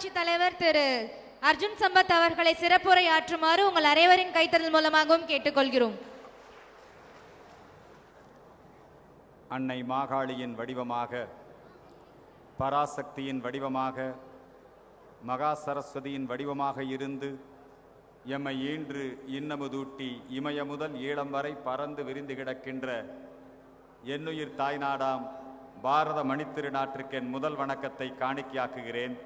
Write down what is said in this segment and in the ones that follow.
ஊராட்சி தலைவர் திரு அர்ஜுன் சம்பத் அவர்களை சிறப்புரை ஆற்றுமாறு உங்கள் அனைவரின் கைத்தறல் மூலமாகவும் கேட்டுக்கொள்கிறோம். அன்னை மாகாளியின் வடிவமாக பராசக்தியின் வடிவமாக மகா சரஸ்வதியின் வடிவமாக இருந்து எம்மை ஈன்று இன்னமுதூட்டி இமய முதல் ஈழம் வரை பறந்து விரிந்து கிடக்கின்ற என்னுயிர் தாய்நாடாம் பாரத மணித்திருநாட்டிற்கு என் முதல் வணக்கத்தை காணிக்கையாக்குகிறேன்.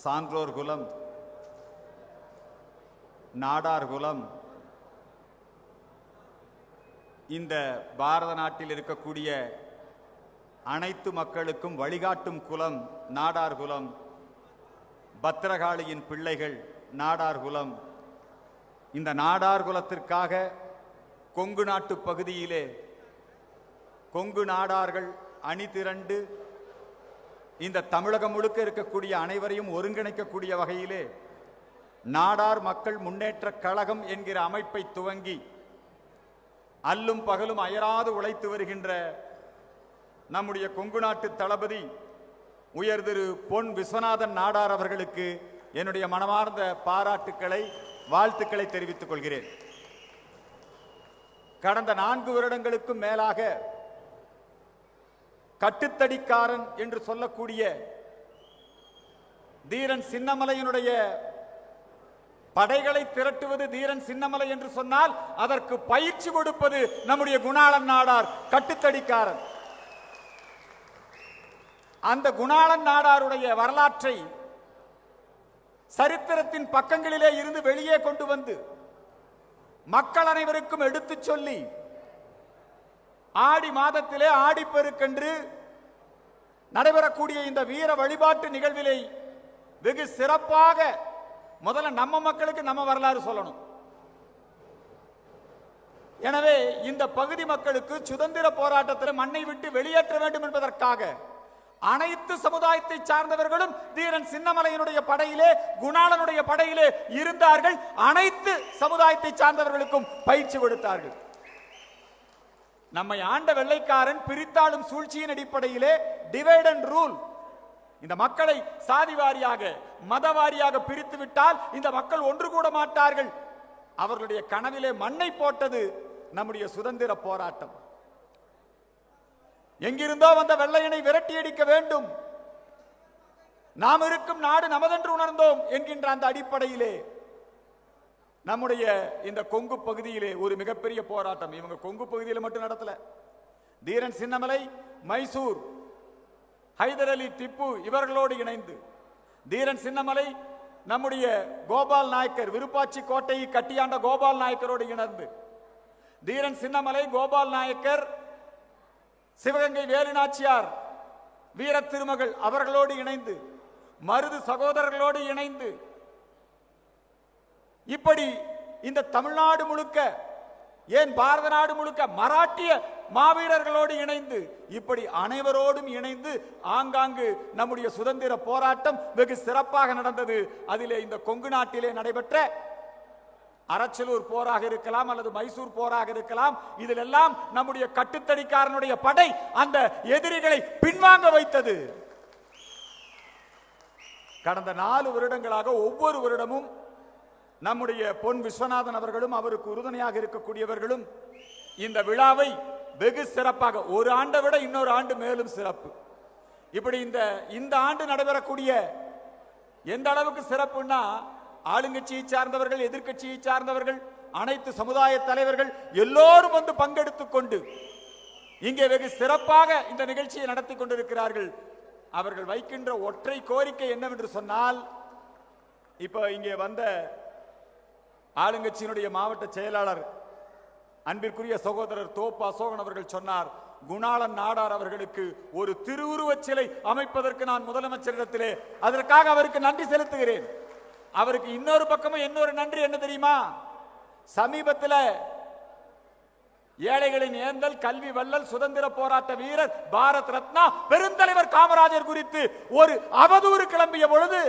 சான்றோர் குலம் நாடார் குலம். இந்த பாரத நாட்டில் இருக்கக்கூடிய அனைத்து மக்களுக்கும் வழிகாட்டும் குலம் நாடார் குலம். பத்திரகாளியின் பிள்ளைகள் நாடார் குலம். இந்த நாடார் குலத்திற்காக கொங்கு நாட்டு பகுதியிலே கொங்கு நாடார்கள் அணி திரண்டு இந்த தமிழகம் முழுக்க இருக்கக்கூடிய அனைவரையும் ஒருங்கிணைக்கக்கூடிய வகையிலே நாடார் மக்கள் முன்னேற்ற கழகம் என்கிற அமைப்பை துவங்கி அல்லும் பகலும் அயராது உழைத்து வருகின்ற நம்முடைய கொங்கு நாட்டு தளபதி உயர் திரு பொன் விஸ்வநாதன் நாடார் அவர்களுக்கு என்னுடைய மனமார்ந்த பாராட்டுக்களை வாழ்த்துக்களை தெரிவித்துக் கொள்கிறேன். கடந்த நான்கு வருடங்களுக்கும் மேலாக கட்டுத்தடிக்காரன் என்று சொல்லக்கூடிய தீரன் சின்னமலையினுடைய படைகளை திரட்டுவது தீரன் சின்னமலை என்று சொன்னால் அதற்கு பயிற்சி கொடுப்பது நம்முடைய குணாளன் நாடார் கட்டுத்தடிக்காரன். அந்த குணாளன் நாடாருடைய வரலாற்றை சரித்திரத்தின் பக்கங்களிலே இருந்து வெளியே கொண்டு வந்து மக்கள் அனைவருக்கும் எடுத்துச் சொல்லி ஆடி மாதத்திலே ஆடிப்பெருக்கென்று நடைபெறக்கூடிய இந்த வீர வழிபாட்டு நிகழ்விலை வெகு சிறப்பாக முதல்ல நம்ம மக்களுக்கு நம்ம வரலாறு சொல்லணும். எனவே இந்த பகுதி மக்களுக்கு சுதந்திர போராட்டத்தில் மண்ணை விட்டு வெளியேற்ற வேண்டும் என்பதற்காக அனைத்து சமுதாயத்தை சார்ந்தவர்களும் தீரன் சின்னமலையினுடைய படையிலே குணாளனுடைய படையிலே இருந்தார்கள். அனைத்து சமுதாயத்தை சார்ந்தவர்களுக்கும் பயிற்சி கொடுத்தார்கள். நம்மை ஆண்ட வெள்ளைக்காரன் பிரித்தாளும் சூழ்ச்சியின் அடிப்படையிலே டிவைட் அண்ட் ரூல் இந்த மக்களை சாதி வாரியாக மத வாரியாக பிரித்து விட்டால் இந்த மக்கள் ஒன்று கூட மாட்டார்கள். அவர்களுடைய கனவிலே மண்ணை போட்டது நம்முடைய சுதந்திர போராட்டம். எங்கிருந்தோ வந்த வெள்ளையனை விரட்டி அடிக்க வேண்டும். நாம் இருக்கும் நாடு நமதென்று உணர்ந்தோம் என்கின்ற அந்த அடிப்படையிலே நம்முடைய இந்த கொங்கு பகுதியிலே ஒரு மிகப்பெரிய போராட்டம். இவங்க கொங்கு பகுதியில் மட்டும் நடத்தல. தீரன் சின்னமலை மைசூர் ஹைதர் அலி திப்பு இவர்களோடு இணைந்து. தீரன் சின்னமலை நம்முடைய கோபால் நாயக்கர் விருப்பாச்சி கோட்டையை கட்டியாண்ட கோபால் நாயக்கரோடு இணைந்து. தீரன் சின்னமலை கோபால் நாயக்கர் சிவகங்கை வேலுநாச்சியார் வீர திருமகள் அவர்களோடு இணைந்து மருது சகோதரர்களோடு இணைந்து இப்படி இந்த தமிழ்நாடு முழுக்க ஏன் பாரத நாடு முழுக்க மராட்டிய மாவீரர்களோடு இணைந்து இப்படி அனைவரோடும் இணைந்து ஆங்காங்கு நம்முடைய சுதந்திர போராட்டம் வெகு சிறப்பாக நடந்தது. அதிலே இந்த கொங்கு நாட்டிலே நடைபெற்ற அரச்சலூர் போராக இருக்கலாம் அல்லது மைசூர் போராக இருக்கலாம் இதிலெல்லாம் நம்முடைய கட்டுத்தடிக்காரனுடைய படை அந்த எதிரிகளை பின்வாங்க வைத்தது. கடந்த நாலு வருடங்களாக ஒவ்வொரு வருடமும் நம்முடைய பொன் விஸ்வநாதன் அவர்களும் அவருக்கு உறுதுணையாக இருக்கக்கூடியவர்களும் இந்த விழாவை வெகு சிறப்பாக ஒரு ஆண்டை விட இன்னொரு ஆண்டு மேலும் சிறப்பு. இப்படி இந்த இந்த ஆண்டு நடைபெறக்கூடிய எந்த அளவுக்கு சிறப்புன்னா ஆளுங்கட்சியை சார்ந்தவர்கள் எதிர்க்கட்சியை சார்ந்தவர்கள் அனைத்து சமுதாய தலைவர்கள் எல்லோரும் வந்து பங்கெடுத்துக் கொண்டு இங்கே வெகு சிறப்பாக இந்த நிகழ்ச்சியை நடத்தி கொண்டிருக்கிறார்கள். அவர்கள் வைக்கின்ற ஒற்றை கோரிக்கை என்னவென்று சொன்னால் இப்போ இங்கே வந்த ஆளுங்கட்சியினுடைய மாவட்ட செயலாளர் அன்பிற்குரிய சகோதரர் தோப்பு அசோகன் அவர்கள் சொன்னார் குணாளன் நாடார் அவர்களுக்கு ஒரு திருவுருவச் சிலை அமைப்பதற்கு நான் முதலமைச்சரிடத்திலே அதற்காக அவருக்கு நன்றி செலுத்துகிறேன். அவருக்கு இன்னொரு பக்கமும் இன்னொரு நன்றி என்ன தெரியுமா? சமீபத்தில் ஏழைகளின் ஏந்தல் கல்வி வள்ளல் சுதந்திர போராட்ட வீரர் பாரத் ரத்னா பெருந்தலைவர் காமராஜர் குறித்து ஒரு அவதூறு கிளம்பிய பொழுது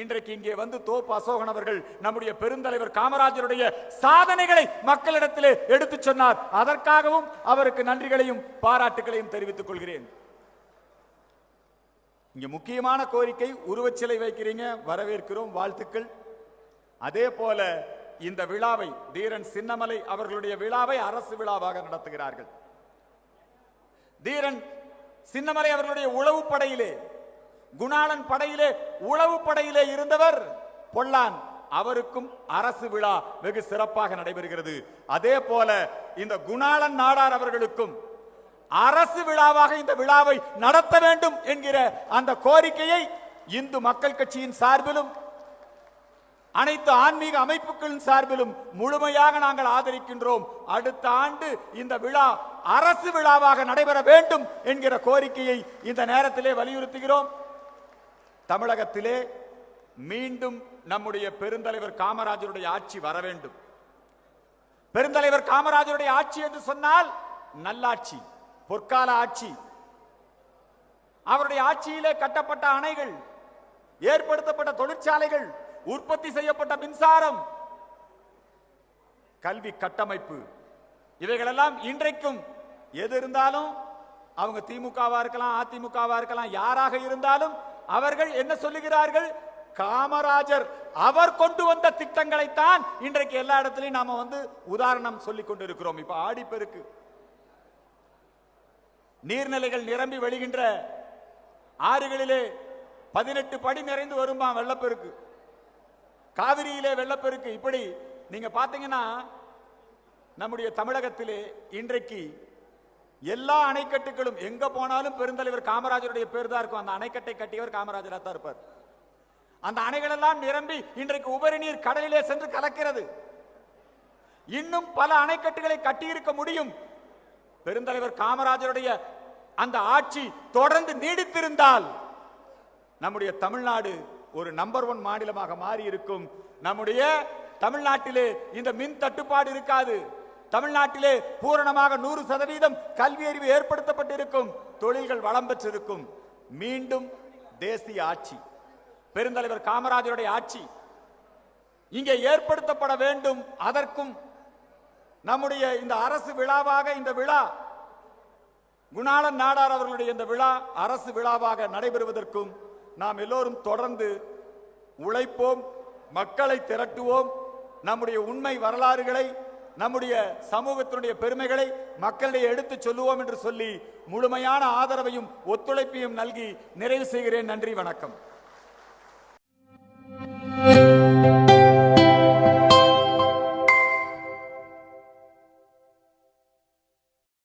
இன்றைக்கு இங்கே வந்து தோப்பு அசோகன் அவர்கள் நம்முடைய பெருந்தலைவர் காமராஜருடைய சாதனைகளை மக்களிடத்திலே எடுத்துச் சொன்னார். அதற்காகவும் அவருக்கு நன்றிகளையும் பாராட்டுகளையும் தெரிவித்துக் கொள்கிறேன். இங்க முக்கியமான கோரிக்கை உருவச்சிலை வைக்கிறீங்க வரவேற்கிறோம் வாழ்த்துக்கள். அதே போல இந்த விழாவை தீரன் சின்னமலை அவர்களுடைய விழாவை அரசு விழாவாக நடத்துகிறார்கள். தீரன் சின்னமலை அவர்களுடைய உளவு படையிலே குணாளன் படையிலே உளவு படையிலே இருந்தவர் பொல்லான். அவருக்கும் அரசு விழா வெகு சிறப்பாக நடைபெறுகிறது. அதே போல இந்த குணாளன் நாடார் அவர்களுக்கும் அரசு விழாவாக இந்த விழாவை நடத்த வேண்டும் என்கிற அந்த கோரிக்கையை இந்து மக்கள் கட்சியின் சார்பிலும் அனைத்து ஆன்மீக அமைப்புகளின் சார்பிலும் முழுமையாக நாங்கள் ஆதரிக்கின்றோம். அடுத்த ஆண்டு இந்த விழா அரசு விழாவாக நடைபெற வேண்டும் என்கிற கோரிக்கையை இந்த நேரத்திலே வலியுறுத்துகிறோம். தமிழகத்திலே மீண்டும் நம்முடைய பெருந்தலைவர் காமராஜருடைய ஆட்சி வர வேண்டும். பெருந்தலைவர் காமராஜருடைய ஆட்சி என்று சொன்னால் நல்லாட்சி பொற்கால ஆட்சி. அவருடைய ஆட்சியிலே கட்டப்பட்ட அணைகள் ஏற்படுத்தப்பட்ட தொழிற்சாலைகள் உற்பத்தி செய்யப்பட்ட மின்சாரம் கல்வி கட்டமைப்பு இவைகளெல்லாம் இன்றைக்கும் எது இருந்தாலும் அவங்க திமுகவா இருக்கலாம் அதிமுகவா இருக்கலாம் யாராக இருந்தாலும் அவர்கள் என்ன சொல்லுகிறார்கள்? காமராஜர் அவர் கொண்டு வந்த திட்டங்களைத்தான் இன்றைக்கு எல்லா இடத்துலையும் நாம வந்து உதாரணம் சொல்லிக் கொண்டிருக்கிறோம். இப்ப ஆடிப்பெருக்கு நீர்நிலைகள் நிரம்பி வழிகின்ற ஆறுகளிலே பதினெட்டு படி நிறைந்து வருமா வெள்ளப்பெருக்கு. காவிரியிலே வெள்ளப்பெருக்கு. இப்படி நீங்க பாத்தீங்கன்னா நம்முடைய தமிழகத்திலே இன்றைக்கு எல்லா அணைக்கட்டுகளும் எங்க போனாலும் பெருந்தலைவர் காமராஜருடைய பேர் தான் இருக்கும். அந்த அணைக்கட்டை கட்டியவர் காமராஜரா தான் இருப்பார். அந்த அணைகளெல்லாம் நிரம்பி இன்றைக்கு உபரி நீர் கடலிலே சென்று கலக்கிறது. இன்னும் பல அணைக்கட்டுகளை கட்டியிருக்க முடியும். பெருந்தலைவர் காமராஜருடைய அந்த ஆட்சி தொடர்ந்து நீடித்திருந்தால் நம்முடைய தமிழ்நாடு ஒரு நம்பர் ஒன் மாநிலமாக மாறி இருக்கும் நம்முடைய தமிழ்நாட்டிலே இந்த மின் தட்டுப்பாடு இருக்காது. தமிழ்நாட்டிலே பூரணமாக நூறு சதவீதம் கல்வி அறிவு ஏற்படுத்தப்பட்டிருக்கும் தொழில்கள் வளம் பெற்றிருக்கும். மீண்டும் தேசிய ஆட்சி பெருந்தலைவர் காமராஜருடைய ஆட்சி இங்கே ஏற்படுத்தப்பட வேண்டும். அதற்கும் நம்முடைய இந்த அரசு விழாவாக இந்த விழா குணாளன் நாடார் அவர்களுடைய இந்த விழா அரசு விழாவாக நடைபெறுவதற்கும் நாம் எல்லோரும் தொடர்ந்து உழைப்போம் மக்களை திரட்டுவோம். நம்முடைய உண்மை வரலாறுகளை நம்முடைய சமூகத்தினுடைய பெருமைகளை மக்களிடையே எடுத்துச் சொல்லுவோம் என்று சொல்லி முழுமையான ஆதரவையும் ஒத்துழைப்பையும் நல்கி நிறைவு செய்கிறேன். நன்றி வணக்கம்.